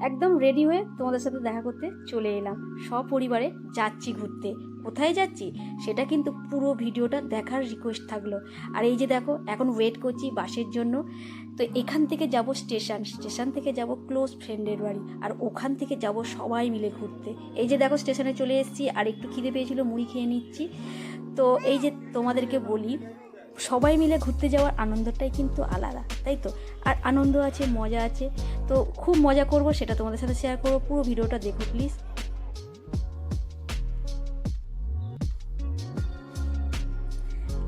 একদম রেডি হয়ে তোমাদের সাথে দেখা করতে চলে এলাম। সপরিবারে যাচ্ছি ঘুরতে। কোথায় যাচ্ছি? সেটা কিন্তু পুরো ভিডিওটা দেখার রিকোয়েস্ট থাকল। আর এই যে দেখো, এখন ওয়েট করছি বাসের জন্য। তো এখান থেকে যাব স্টেশন। স্টেশন থেকে যাব ক্লোজ ফ্রেন্ডের বাড়ি। আর ওখান থেকে যাব সবাই মিলে ঘুরতে। এই যে দেখো, স্টেশনে চলে এসেছি। আর একটু খিদে পেয়েছিল, মুড়ি খেয়ে নিচ্ছি। তো এই যে তোমাদেরকে বলি, সবাই মিলে ঘুরতে যাওয়ার আনন্দটাই কিন্তু আলাদা, তাই তো? আর আনন্দ আছে, মজা আছে। তো খুব মজা করব, সেটা তোমাদের সাথে শেয়ার করব। পুরো ভিডিওটা দেখো please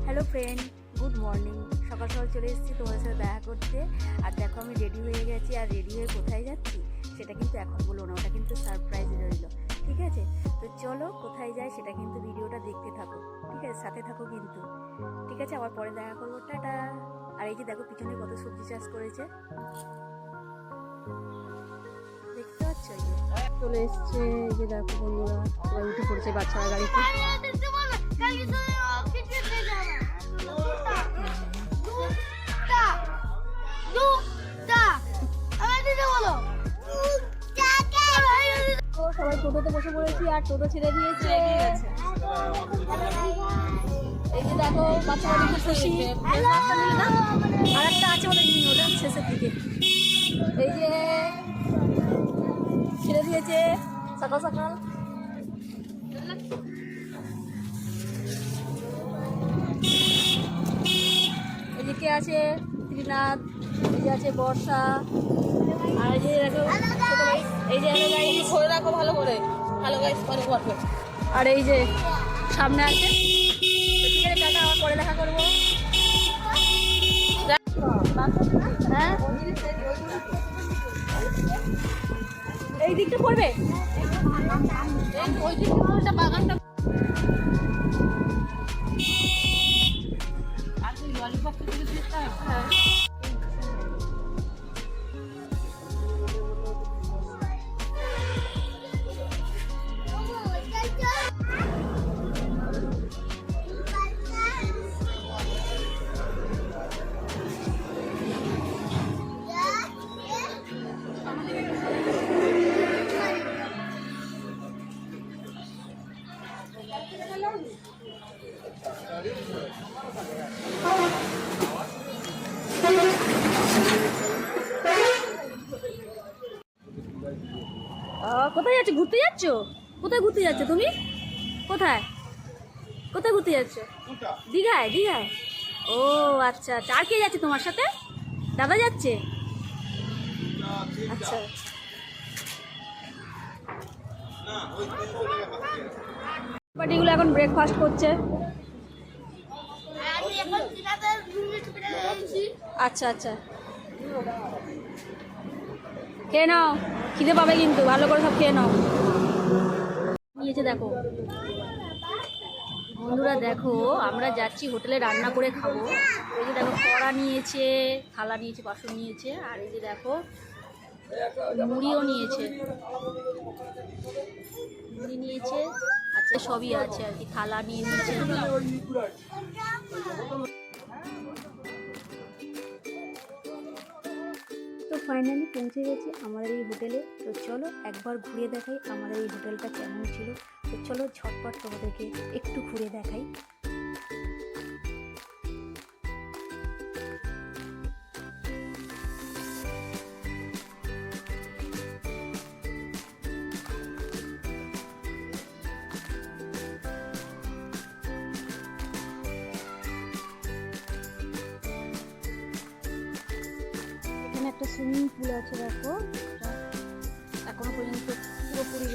hello friend good morning সকাল সকাল চলে এসেছি তোমাদের সাথে দেখা করতে। আর দেখো, আমি রেডি হয়ে গেছি। আর রেডি হয়ে কোথায় যাচ্ছি, সেটা কিন্তু এখন বলো না। ওটা কিন্তু সারপ্রাইজ রইল, ঠিক আছে? তো চলো, কোথায় যাই, সেটা কিন্তু ভিডিওটা দেখতে থাকো, ঠিক আছে? সাথে থাকো কিন্তু, ঠিক আছে? আবার পরে দেখা করব। টাটা। আর এই যে দেখো, পিছনে কত সবজি চাষ করেছে। চলে এসছে যে দেখো বন্ধুরা সবাই উঠে পড়ছে বাচ্চারা গাড়িতে। সবাই টোটোতে বসে পড়েছি আর টোটো ছেড়ে দিয়েছে। এই যে দেখো বাচ্চারা খুব খুশি। আর একটা আছে ওটা শেষের দিকে। দিয়েছে সকাল সকাল। এদিকে আছে ত্রিনাথ যে আছে বর্ষা। আর এই যে দেখো, এই যে ধরে রাখো ভালো করে। ভালো গাইস পরে করবে আর এই যে সামনে আছে ঠিক আছে পরে দেখা করব। পড়বে ওই যাচ্ছ? কোথায় ঘুরতে যাচ্ছ তুমি? কোথায়? কোথায় ঘুরতে যাচ্ছ? দীঘায় দীঘায়? ও আচ্ছা আচ্ছা। আর কে যাচ্ছে তোমার সাথে? দাদা যাচ্ছে? আচ্ছা। পার্টিগুলো এখন ব্রেকফাস্ট করছে। আচ্ছা আচ্ছা। খেয়ে নাও। খিদে পাবে কিন্তু ভালো করে সব খেয়ে নাও। নিয়েছে দেখো। বন্ধুরা, দেখো, আমরা যাচ্ছি হোটেলে রান্না করে খাব। এই যে দেখো, কড়া নিয়েছে, থালা নিয়েছে, বাসন নিয়েছে, আর এই যে দেখো, মুড়িও নিয়েছে। মুড়ি নিয়েছে আচ্ছা সবই আছে আর কি, থালা নিয়ে নিয়েছে। ফাইনালি পৌঁছে গেছি আমাদের এই হোটেলে। তো চলো একবার ঘুরে দেখাই আমাদের এই হোটেলটা কেমন ছিল। তো চলো ঝটপট তোমাদেরকে একটু ঘুরে দেখাই।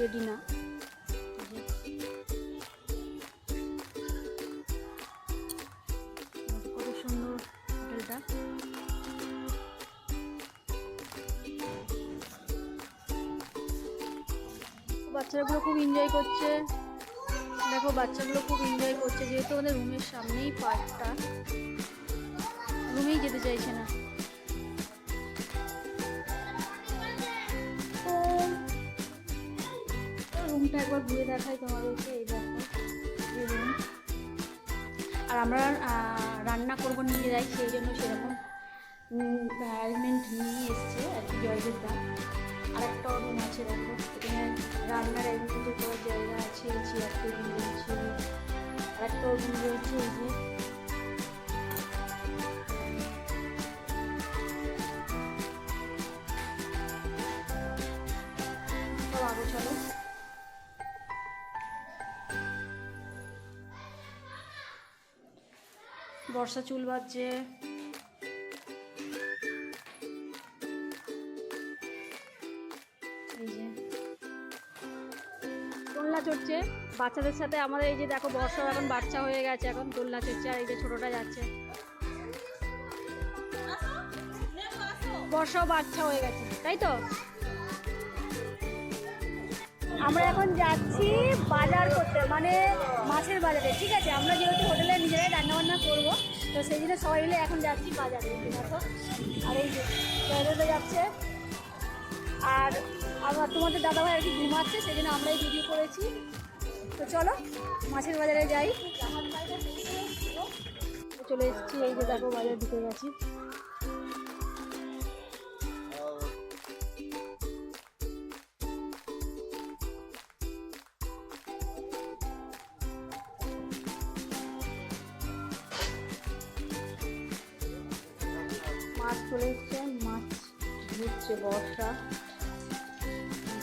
রেডি না হোটেলটা। বাচ্চাগুলো খুব এনজয় করছে। দেখো, বাচ্চাগুলো খুব এনজয় করছে, যেহেতু আমাদের রুমের সামনেই পার্কটা রুমেই যেতে চাইছে না। তো একবার ঘুরে দেখাই তোমাদেরকে এই দেখো রুম আর আমরা রান্না করব নিজেরাই সেই জন্য সেরকম অ্যারেঞ্জমেন্ট নিয়ে এসছে আর কি জয়দেব দা। আর একটা রুম রান্নার এমনিতে করার জায়গা আছে চেয়ার টেবিল রয়েছে আর একটা ওভেন রয়েছে, এই যে। চলো। বর্ষা চুল বাজছে। দোলনা চড়ছে। বাচ্চাদের সাথে আমাদের এই যে দেখো বর্ষা এখন বাচ্চা হয়ে গেছে, এখন দোলনা চড়ছে আর এই যে ছোটটা যাচ্ছে। বর্ষাও বাচ্চা হয়ে গেছে, তাই তো? আমরা এখন যাচ্ছি বাজার করতে মানে মাছের বাজারে, ঠিক আছে? আমরা যেহেতু হোটেলে নিজেরাই রান্নাবান্না করব তো সেই জন্য সবাই মিলে এখন যাচ্ছি বাজারে দেখো। আর এই যে যাচ্ছে। আর আমার তোমাদের দাদাভাই আর কি ঘুমাচ্ছে, সেই জন্য আমরাই ভিডিও করেছি। তো চলো, মাছের বাজারে যাই। চলে এসেছি, এই যে দেখো বাজারে ঢুকে গেছি। মাছ চলে এসছে। মাছ দিচ্ছে বর্ষা।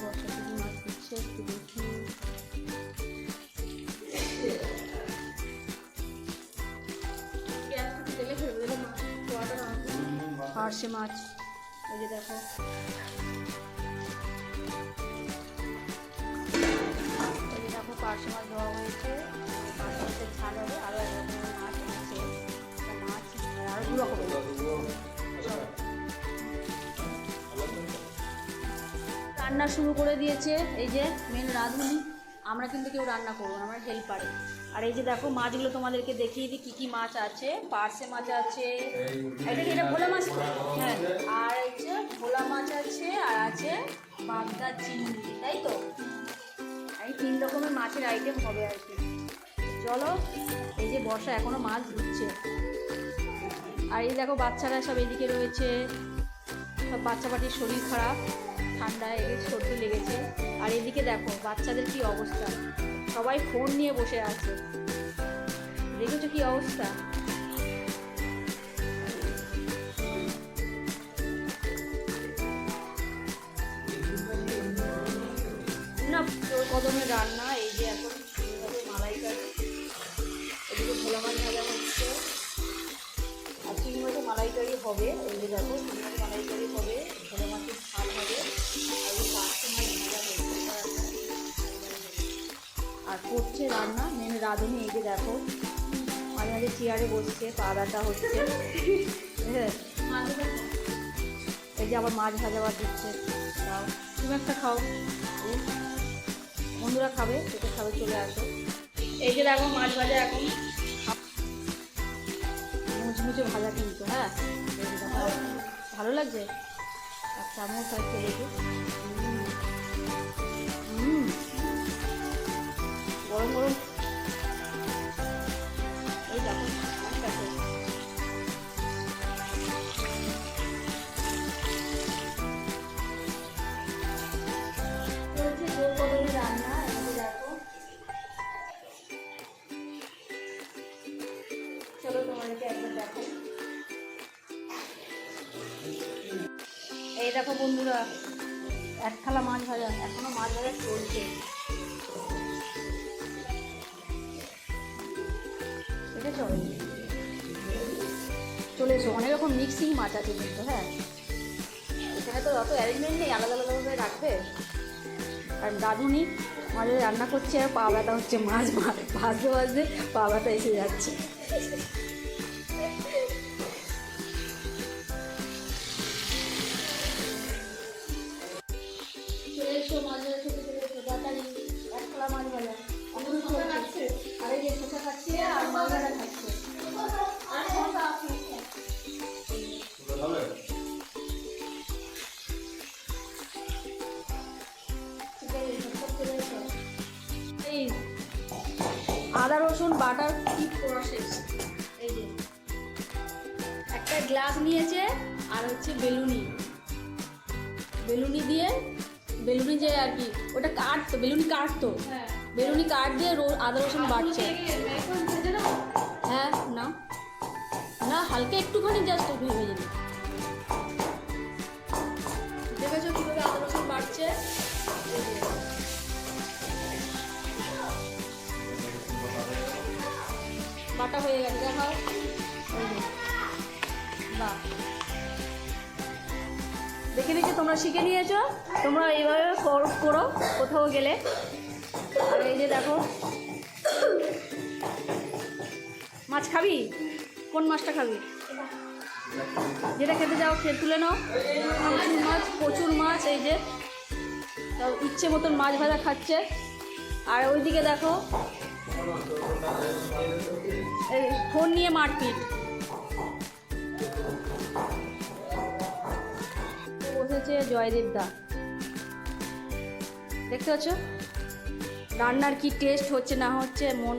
বর্ষা থেকে মাছ দিচ্ছে একটু দেখি। পার্শে মাছ, এই যে দেখো। পার্শে মাছ দেওয়া হয়েছে। পার্শে মাছের ঝাল হবে আরও এক রকমের মাছ আছে। মাছ আর আরও দু রকমের। রান্না শুরু করে দিয়েছে এই যে মেন রাঁধুনি। আমরা কিন্তু কেউ রান্না করব না আমরা হেল্পারে আর এই যে দেখো মাছগুলো তোমাদেরকে দেখিয়ে দিই কী কী মাছ আছে। পার্সে মাছ আছে। এটা কি এটা ভোলা মাছ হ্যাঁ। আর হচ্ছে ভোলা মাছ আছে আর আছে বাগদা চিংড়ি তাই তো? এই তিন রকমের মাছের আইটেম হবে আর কি। চলো এই যে বর্ষা এখনও মাছ ধুচ্ছে। আর এই দেখো বাচ্চারা সব এদিকে রয়েছে। সব বাচ্চা পাটির শরীর খারাপ। ঠান্ডায় সর্দি লেগেছে। আর এদিকে দেখো, বাচ্চাদের কি অবস্থা? সবাই ফোন নিয়ে বসে আছে। দেখেছ কি অবস্থা? না রান্না এই যে এখন মালাই কাটে এদিকে ভোলা মাছ হচ্ছে। আর চিংড়ি মাছের মালাইকারি হবে রান্না মেন রাঁধুনি এই যে দেখো। মাঝে মাঝে চেয়ারে বসছে পা ব্যথা হচ্ছে। হ্যাঁ। এই যে আবার মাছ ভাজা বার দিচ্ছে দাও। তুমি একটা খাও। বন্ধুরা খাবে সেটা খাবে চলে আসো। এই যে দেখো মাছ ভাজা এখন। মুচমুচে ভাজা কিন্তু হ্যাঁ? ভালো লাগছে? আর চামচ আছে দেখি গরম গরম দেখেছ চলে এসো। অনেক রকম মিক্সিং মাছ আছে কিন্তু হ্যাঁ? এখানে তো অত অ্যারেঞ্জমেন্ট নেই, আলাদা আলাদাভাবে রাখবে। আর দাদুনি মাঝে রান্না করছে, আর পা ব্যথা হচ্ছে, মাছ ভাজতে ভাজতে পা ব্যথা এসে যাচ্ছে। আদা, রসুন, বাটার কি প্রসেস এই যে। একটা গ্লাস নিয়েছে, আর হচ্ছে বেলুনি। বেলুনি দিয়ে, বেলুনি যে আর কি, ওটা কাটতো, বেলুনি কাটতো। হ্যাঁ। বেলুনি কাট দিয়ে আদা রসুন বাড়ছে হ্যাঁ না। না, হালকা একটুখানি জাস্ট ভেবে দিন দেখেছ কীভাবে আদা রসুন বাড়ছে বাটা হয়ে গেছে, দেখাও। বাহ। দেখে নিচ্ছি, তোমরা শিখে নিয়েছো। তোমরা এইভাবে করো, কোথাও গেলে। আর এই যে দেখো। মাছ খাবি? কোন মাছটা খাবি? যেটা খেতে যাও খেয়ে তুলে নাও। প্রচুর মাছ প্রচুর মাছ, এই যে। ইচ্ছে মতন মাছ ভাজা খাচ্ছে। আর ওইদিকে দেখো ফোন নিয়ে মারপিট। বসেছে জয়দেব দা। দেখতে পাচ্ছ? রান্নার কি টেস্ট হচ্ছে না হচ্ছে, মন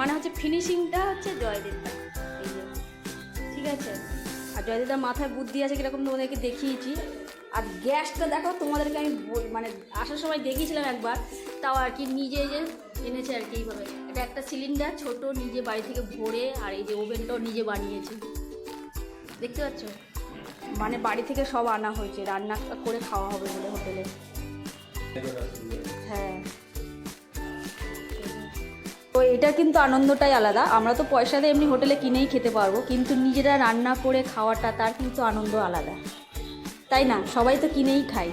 মানে হচ্ছে ফিনিশিংটা হচ্ছে জয়দেবদা এই যে, ঠিক আছে? আর জয়দেবদা মাথায় বুদ্ধি আছে কীরকম তোমাদেরকে দেখিয়েছি। আর গ্যাসটা দেখো, তোমাদেরকে আমি মানে আসার সময় দেখিয়েছিলাম একবার, তাও আর কি নিজে যে এনেছে আর কি এইভাবে। এটা একটা সিলিন্ডার ছোট, নিজে বাড়ি থেকে ভরে, আর এই যে ওভেনটাও নিজে বানিয়েছে। দেখতে পাচ্ছ? মানে বাড়ি থেকে সব আনা হয়েছে, রান্না করে খাওয়া হবে বলে হোটেলে। হ্যাঁ। এটা কিন্তু আনন্দটাই আলাদা। আমরা তো পয়সা দিয়ে এমনি হোটেলে কিনেই খেতে পারব কিন্তু নিজেরা রান্না করে খাওয়াটা তার কিন্তু আনন্দ আলাদা। তাই না? সবাই তো কিনেই খাই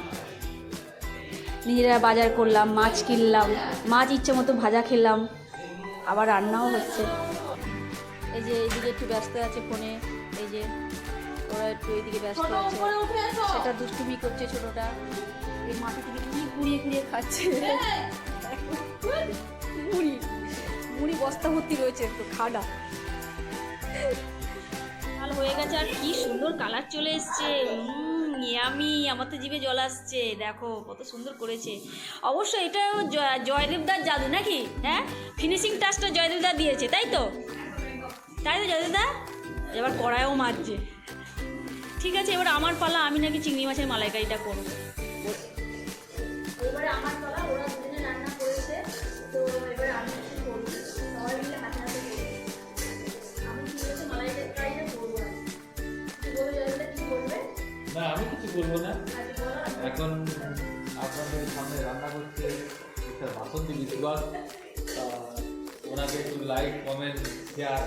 নিজেরা বাজার করলাম মাছ কিনলাম মাছ ইচ্ছে মতো ভাজা খেলাম আবার রান্নাও হচ্ছে। এই যে এইদিকে একটু ব্যস্ত আছে ফোনে এই যে ওরা একটু এইদিকে ব্যস্ত আছে। সেটা দুষ্টুমি করছে ছোটোটা। এই মাটি থেকে কি কুড়িয়ে কুড়িয়ে খাচ্ছে। মুড়ি মুড়ি বস্তা ভর্তি রয়েছে একটু খাডা লাল হয়ে গেছে আর কি সুন্দর কালার চলে এসছে। আমি আমার তো জিভে জল আসছে। দেখো, কত সুন্দর করেছে। অবশ্য এটা জয়- জয়দেবদার জাদু নাকি? হ্যাঁ? ফিনিশিং টাচটা জয়দেবদা দিয়েছে, তাই তো? তাই তো জয়দেবদা এবার কড়াইও মারছে। ঠিক আছে, এবার আমার পালা, আমি নাকি চিংড়ি মাছের মালাইকারিটা করব। এবারে আমার পালা বলব না। এখন আপনাদের সামনে রান্না করতে একটা বাসন্তী বিশ্বাস তা ওনাকে একটু লাইক কমেন্ট শেয়ার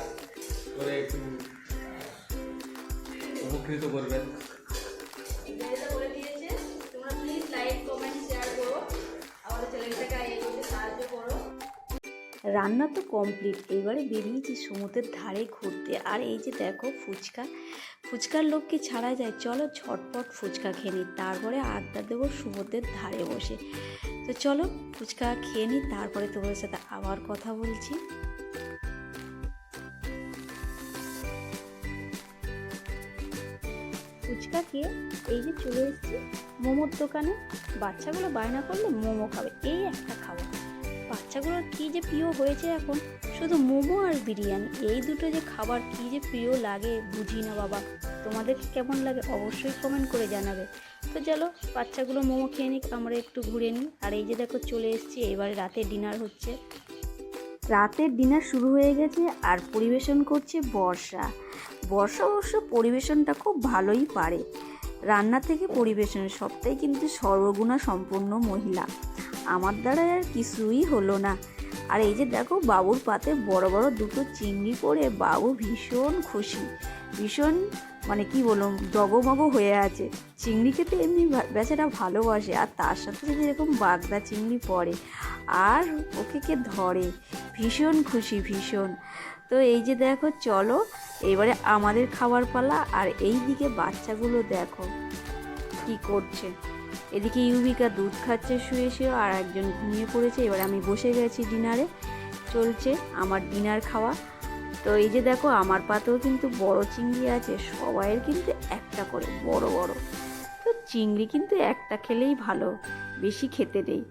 করে একটু উপকৃত করবেন। জয়দা বলে দিয়েছে তোমরা প্লিজ লাইক কমেন্ট শেয়ার করো। আমাদের চ্যানেলটাকে এগোতে সাহায্য করো। রান্না তো কমপ্লিট এবারে বেরিয়েছি সমুদ্রের ধারে ঘুরতে। আর এই যে দেখো ফুচকা ফুচকার লোককে ছাড়া যায়? চলো ঝটপট ফুচকা খেয়ে নিই। তারপরে আড্ডা দেবো সমুদ্রের ধারে বসে। তো চলো ফুচকা খেয়ে নিই, তারপরে তোমাদের সাথে আবার কথা বলছি। ফুচকা খেয়ে এই যে চলে এসেছি মোমোর দোকানে। বাচ্চাগুলো বায়না করলে মোমো খাবে, এই একটা খাবার বাচ্চাগুলোর কী যে প্রিয় হয়েছে এখন? শুধু মোমো আর বিরিয়ানি, এই দুটো যে খাবার কী যে প্রিয় লাগে বুঝি না বাবা। তোমাদের কেমন লাগে অবশ্যই কমেন্ট করে জানাবে। তো চলো, বাচ্চাগুলো মোমো খেয়ে নিক, আমরা একটু ঘুরে নিই। আর এই যে দেখো, চলে এসেছি, এবারে রাতে ডিনার হচ্ছে। রাতের ডিনার শুরু হয়ে গেছে আর পরিবেশন করছে বর্ষা। বর্ষা অবশ্য পরিবেশনটা খুব ভালোই পারে। রান্না থেকে পরিবেশন, সবটাই কিন্তু সর্বগুণা সম্পন্ন মহিলা। আমার দ্বারা আর কিছুই হলো না। আর এই যে দেখো বাবুর পাতে বড় বড় দুটো চিংড়ি পড়ে বাবু ভীষণ খুশি। ভীষণ মানে কি বলব ডগমগ হয়ে আছে। চিংড়ি খেতে এমনি বেচারা ভালোবাসে আর তার সাথে যদি এরকম বাগদা চিংড়ি পড়ে আর ওকে কে ধরে? ভীষণ খুশি, ভীষণ। তো এই যে দেখো, চলো এবারে আমাদের খাবার পালা আর এই দিকে বাচ্চাগুলো দেখো কি করছে। এদিকে ইউবিকা দুধ খাচ্ছে শুয়ে শুয়ে আর একজন ঘুমিয়ে পড়েছে। এবার আমি বসে গেছি ডিনারে। চলছে আমার ডিনার খাওয়া। তো এই যে দেখো, আমার পাতেও কিন্তু বড় চিংড়ি আছে, সবাইয়ের কিন্তু একটা করে বড় বড়। তো চিংড়ি কিন্তু একটা খেলেই ভালো, বেশি খেতে নেই।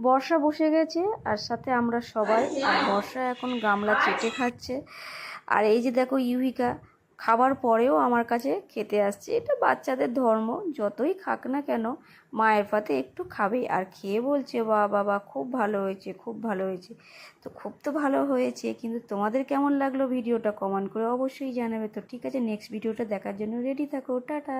বর্ষা বসে গেছে, আর সাথে আমরা সবাই, আর বর্ষা এখন গামলা চেটে খাচ্ছে। আর এই যে দেখো ইউহিকা খাবার পরেও আমার কাছে খেতে আসছে। এটা বাচ্চাদের ধর্ম। যতই খাক না কেন মায়ের পাতে একটু খাবেই আর খেয়ে বলছে বা বাবা খুব ভালো হয়েছে, খুব ভালো হয়েছে। তো খুব তো ভালো হয়েছে, কিন্তু তোমাদের কেমন লাগল ভিডিওটা কমেন্ট করে অবশ্যই জানাবে। তো ঠিক আছে নেক্সট ভিডিওটা দেখার জন্য রেডি থাকো। টাটা!